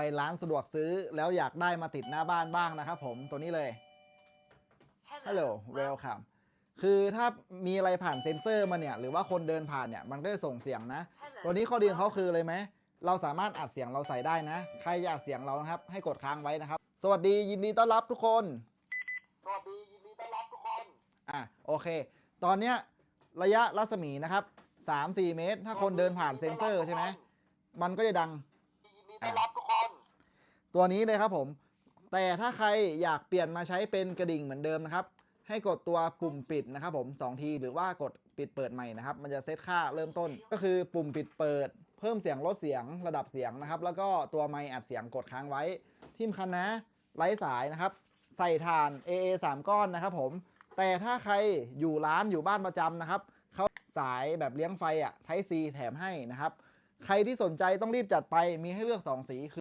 ไปร้านสะดวกซื้อแล้วอยากได้มาติดหน้าบ้านบ้างนะครับผมตัวนี้เลย Hello welcome คือถ้ามีอะไรผ่านเซ็นเซอร์มาเนี่ย หรือว่าคนเดินผ่านเนี่ย มันก็จะส่งเสียงนะ ตัวนี้ข้อดีของเขาคือเลยไหม เราสามารถอัดเสียงเราใส่ได้นะ ใครอยากเสียงเรานะครับ ให้กดค้างไว้นะครับ สวัสดียินดีต้อนรับทุกคน สวัสดียินดีต้อนรับทุกคน อะโอเค ตอนเนี้ยระยะรัศมีนะครับ3-4 เมตร ถ้าคนเดินผ่านเซ็นเซอร์ใช่ไหม มันก็จะดังยินดีต้อนรับทุกคน ตัวนี้เลยครับผม แต่ถ้าใครอยากเปลี่ยนมาใช้เป็นกระดิ่งเหมือนเดิมนะครับ ให้กดตัวปุ่มปิดนะครับผม2ทีหรือว่ากดปิดเปิดใหม่นะครับ มันจะเซตค่าเริ่มต้น ก็คือปุ่มปิดเปิด เพิ่มเสียงลดเสียงระดับเสียงนะครับ แล้วก็ตัวไมค์อัดเสียงกดค้างไว้ที่สำคัญนะไร้สายนะครับ ใส่ถ่าน AA 3 ก้อนนะครับผม แต่ถ้าใครอยู่ร้านอยู่บ้านประจำนะครับเขาสายแบบเลี้ยงไฟอะไทซีแถมให้นะครับ ใครที่สนใจต้องรีบจัดไปมีให้เลือก 2 สีคือ